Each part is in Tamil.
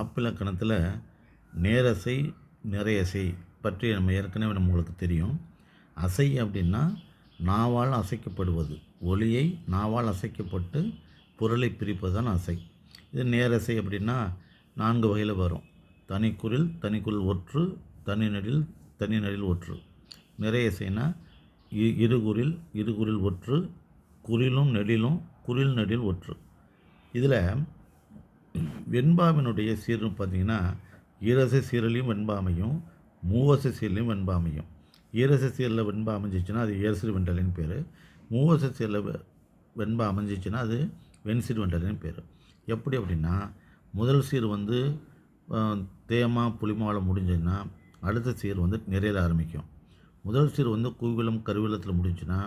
ஆப்பிலக்கணத்தில் நேரசை நிறையசை பற்றி நம்ம ஏற்கனவே நம்ம உங்களுக்கு தெரியும். அசை அப்படின்னா நாவால் அசைக்கப்படுவது. ஒளியை நாவால் அசைக்கப்பட்டு பொருளை பிரிப்பது தான் அசை. இது நேரசை அப்படின்னா நான்கு வகையில் வரும். தனிக்குறில் தனிக்குள் ஒற்று தனி நடில் ஒற்று. நிறைய இசைனா இ- இருகுறில் இருகுறில் ஒற்று குறிலும் நெடிலும் குறில் நெடில் ஒற்று. இதில் வெண்பாவினுடைய சீர்னு பார்த்தீங்கன்னா ஈரசை சீரலையும் வெண்பாமையும் மூவசை சீரலையும் வெண்பாமையும். ஈரசை சீரில் வெண்பா அமைஞ்சிச்சுன்னா அது ஏர்சிறு வெண்டலின்னு பேர். மூவசை சீரில் வெண்பா அமைஞ்சிச்சுன்னா அது வெண்சிறு வெண்டலின்னு பேர். எப்படி அப்படின்னா முதல் சீர் வந்து தேமா புளிமாவில் முடிஞ்சதுன்னா அடுத்த சீர் வந்து நிறையில் ஆரம்பிக்கும். முதல் சீர் வந்து கூவிலம் கருவிலத்தில் முடிஞ்சுன்னா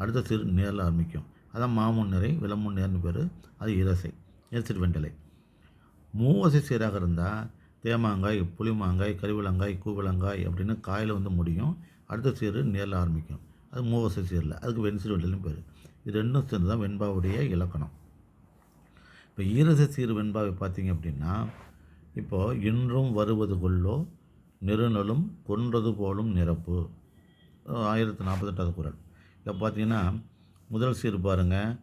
அடுத்த சீர் நேரில் ஆரம்பிக்கும். அதான் மாமுன் நிறை விளமுன் நேர்னு பேர். அது இரசை ஏர்சிறு வெண்டலை. மூவசை சீராக இருந்தால் தேமாங்காய் புளிமாங்காய் கருவிலங்காய் கூவிலங்காய் அப்படின்னு காயில் வந்து முடியும். அடுத்த சீர் நேரில் ஆரம்பிக்கும். அது மூவசை சீரில் அதுக்கு வெண்சீர் வெண்டலும் பேர். இது ரெண்டும் சேர்ந்து தான் வெண்பாவுடைய இலக்கணம். இப்போ ஈரசை சீர் வெண்பாவை பார்த்தீங்க அப்படின்னா இப்போது இன்றும் வருவது கொள்ளோ நெருநலும் கொன்றது போலும் நிரப்பு. ஆயிரத்தி நாற்பத்தெட்டாவது குரல். இப்போ பார்த்தீங்கன்னா முதல் சீர் பாருங்கள்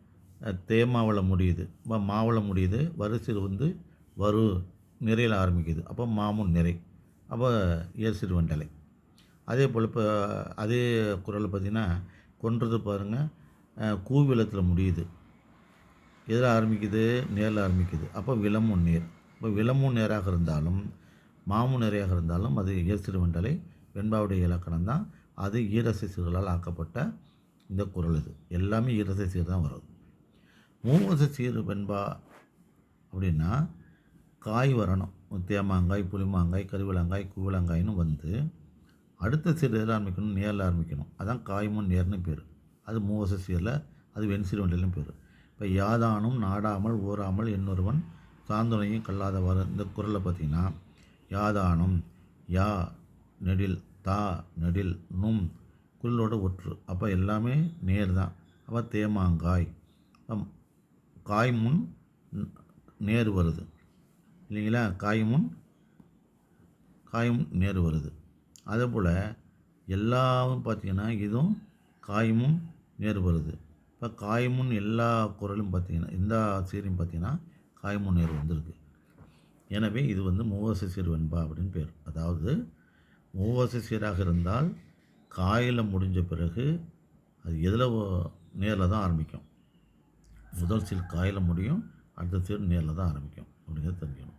தேமாவில் முடியுது. மாவளம் முடியுது. வரிசீர் வந்து வரு நிறையில் ஆரம்பிக்குது. அப்போ மாமுன் நிறை அப்போ ஏர்சிறு வண்டலை. அதே போல் இப்போ அதே குரல் பார்த்திங்கன்னா கொன்றது பாருங்கள் கூவிலத்தில் முடியுது. எதில் ஆரம்பிக்குது? நேரில் ஆரம்பிக்குது. அப்போ விலமுன் நேர். இப்போ விலமுன் நேராக இருந்தாலும் மாமு நிறையாக இருந்தாலும் அது இயற்சிறு வண்டலை வெண்பாவுடைய இலக்கணம் தான். அது ஈரசை சீர்களால் ஆக்கப்பட்ட இந்த குரல் இது. எல்லாமே ஈரசை சீர் தான் வருது மூவசை சீர் வெண்பா அப்படின்னா காய் வரணும். தேமாங்காய் புளிமாங்காய் கருவிலங்காய் கூவிலங்காய்னு வந்து அடுத்த சீர் ஆரம்பிக்கணும்? நேரில் ஆரம்பிக்கணும். அதான் காய்முன் நேர்னு பேர். அது மூவச சீரில் அது வெண்சீர் வண்டிலும் பேர். இப்போ யாதானும் நாடாமல் ஓராமல் இன்னொருவன் சாந்துணையும் கல்லாதவாறு இந்த குரலை பார்த்தீங்கன்னா யாதானும் யா நெடில் தா நெடில் நும் குரலோட ஒற்று. அப்போ எல்லாமே நேர் தான். அப்போ தேமாங்காய். காய் முன் நேர் வருது. இல்லைங்களா? காயமும் காயமும் நேர் வருது. அதே போல் எல்லாவும் பார்த்தீங்கன்னா இதுவும் காயமும் நேர் வருது. இப்போ காயமும் எல்லா குரலும் பார்த்தீங்கன்னா இந்த சீரும் பார்த்தீங்கன்னா காயமும் நேர் வந்திருக்கு. எனவே இது வந்து மூவசை சீர் வெண்பா அப்படின்னு பேர். அதாவது மூவசை சீராக இருந்தால் காயில் முடிஞ்ச பிறகு அது எதில் நேரில் தான் ஆரம்பிக்கும். முதல் சீர் காயில் முடியும் அடுத்த சீர் நேரில் தான் ஆரம்பிக்கும். அப்படிங்கிறத தெரிஞ்சுக்கணும்.